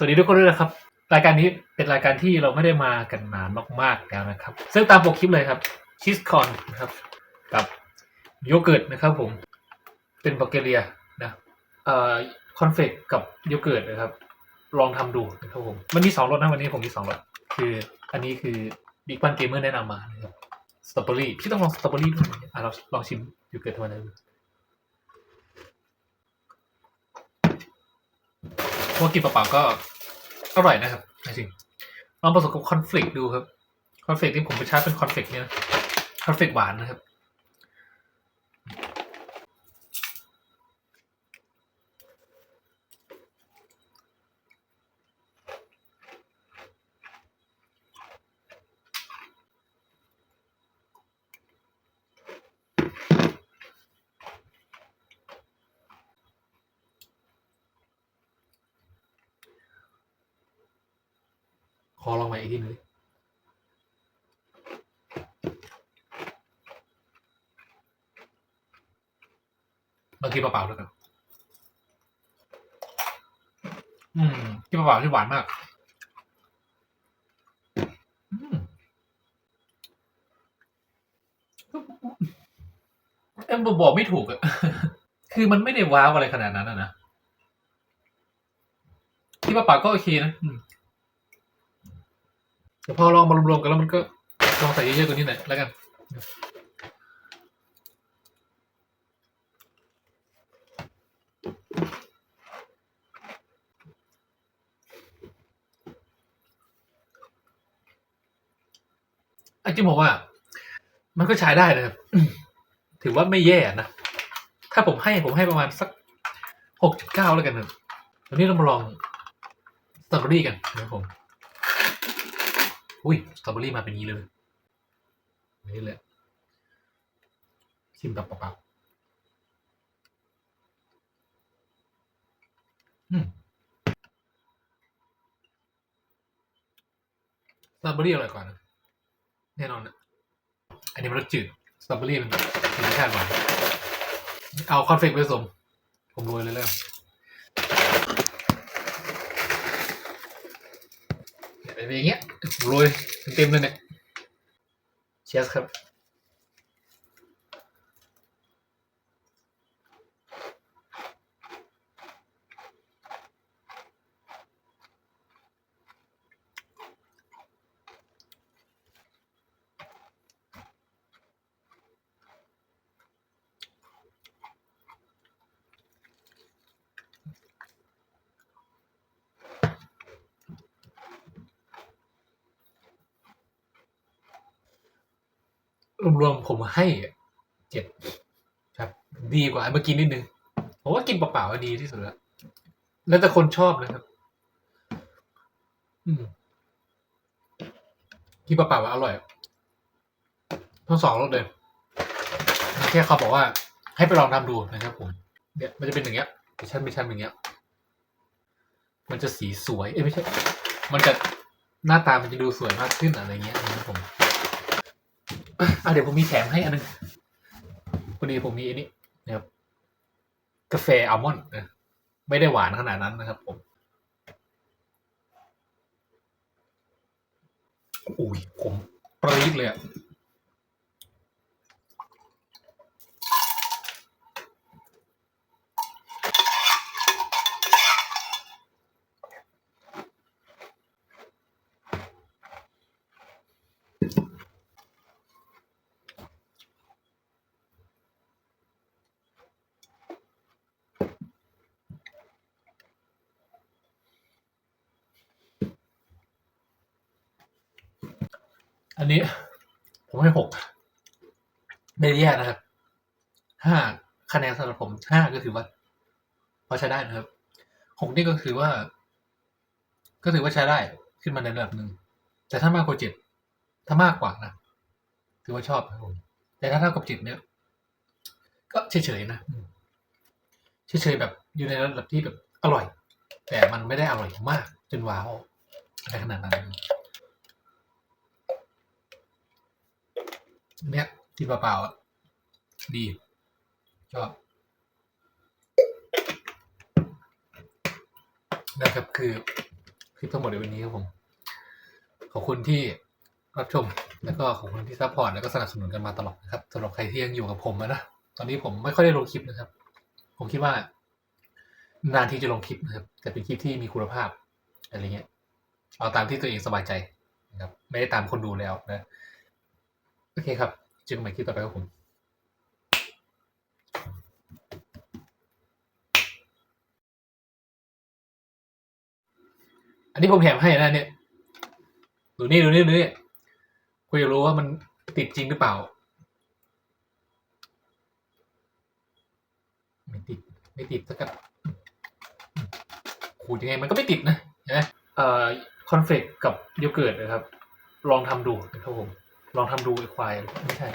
สวัสดีทุกคนด้วยนะครับ รายการนี้เป็นรายการที่เราไม่ได้มากันนานมากๆแล้วนะครับ ซึ่งตามปกคลิปเลยครับชีสคอนนะครับ กับโยเกิร์ตนะครับผม เป็นบัลแกเรียนะเอ่อคอนเฟกกับโยเกิร์ตนะครับ ลองทำดูนะครับผมมันมีสองรสนะวันนี้ผมมีสองรสคืออันนี้คือบิ๊กบันเกมเมอร์แนะนำมานะครับสตรอเบอรี่พี่ต้องลองสตรอเบอรี่ด้วยอะเราลองชิมโยเกิร์ตธรรมดาดู พวกกินเปล่าๆก็อร่อยนะครับจริงๆลองผสมกับคอนฟลกดูครับ คอนฟลกที่ผมไปใช้เป็นคอนฟลกเนี่ยคอนฟลกหวานนะครับ อลองใหม่อีกทีหนึงดิมากินเปล่าๆด้วยกันอืมกินเปล่าๆที่หวานมากเอ็มบอกไม่ถูกอะคือมันไม่ได้ว้าวอะไรขนาดนั้นอะนะที่เปล่าๆก็โอเคนะ แต่พอลองมารวมๆกันแล้วมันก็ลองใส่เยอะๆกว่านี้หน่อยแล้วกันไอาจริงบอกว่า มันก็ใช้ได้นะครับถือว่าไม่แย่นะ ถ้าผมให้ผมให้ประมาณสักหกจุดเก้าแล้วกันนะวันนี้เรามาลองสตรอเบอรี่กันนะครับผม อุ้ยสตรอเบอรี่มาเป็นนี้เลยนี่เลยชิมแบบเปล่าๆอืมสตรอเบอรี่อร่อยกว่านะแน่นอนนะอันนี้มันรสจืดสตรอเบอรี่มันรสชาติหวานเอาคอนเฟกต์ไปผสมผมรวยเลยแล้ว เป็นอย่างเงี้ยโรยเต็มเลยเนี่ยเชียร์ครับ รวมๆผมให้เจ็ดครับ ดีกว่าอันเมื่อกี้นิดนึงผมว่ากินเปล่าๆอะดีที่สุดแล้วแล้วแต่คนชอบนะครับ อืมกินเปล่าๆอะอร่อยทั้งสองรสเลยแค่เขาบอกว่า ให้ไปลองทำดูนะครับผมเนี่ยมันจะเป็นอย่างเงี้ยเป็นชั้นเป็นชั้นอย่างเงี้ย มันจะสีสวย เอ้ยไม่ใช่ มันจะหน้าตามันจะดูสวยมากขึ้นอะไรเงี้ยนะครับผม อะเดี๋ยวผมมีแถมให้อันนึงพอดีผมมีอันนี้นะครับ กาแฟอัลมอนด์นะไม่ได้หวานขนาดนั้นนะครับผมอุ้ยผมปรี๊ดเลยอะ อันนี้ ผมให้หกไม่แย่นะครับห้าคะแนนสำหรับผมห้าก็ถือว่าพอใช้ได้นะครับหกนี่ก็คือว่า ก็ถือว่าใช้ได้ขึ้นมาในระดับหนึ่งแต่ถ้ามากกว่าเจ็ดถ้ามากกว่านะถือว่าชอบครับผมแต่ถ้าเท่ากับเจ็ดเนี่ย ก็เฉยๆนะเฉยๆแบบอยู่ในระดับที่แบบอร่อย แต่มันไม่ได้อร่อยมาก จนว้าวอะไรขนาดนั้น เนี้ยที่เปล่าๆดีชอบนะครับคือคลิปทั้งหมดในวันนี้ครับผม ขอบคุณที่รับชม แล้วก็ขอบคุณที่ซัพพอร์ตแล้วก็สนับสนุนกันมาตลอดนะครับสำหรับใครที่ยังอยู่กับผมนะตอนนี้ผมไม่ค่อยได้ลงคลิปนะครับ ผมคิดว่า นานที่จะลงคลิปนะครับแต่เป็นคลิปที่มีคุณภาพอะไรเงี้ยเอาตามที่ตัวเองสบายใจนะครับ ไม่ได้ตามคนดูแล้วนะ โอเคครับ เจอกันใหม่คลิปต่อไปครับผมอันนี้ผมแถมให้นะเนี่ย ดูนี่ดูนี่ดูนี่คุณอยากรู้ว่ามันติดจริงหรือเปล่า ไม่ติด ไม่ติดสักกับขูดยังไงมันก็ไม่ติดนะเห็นไหมเอ่อคอนเฟกกับโยเกิร์ตนะครับ ลองทำดูนะครับผม ลองทำดูไอ้ควายไม่ใช่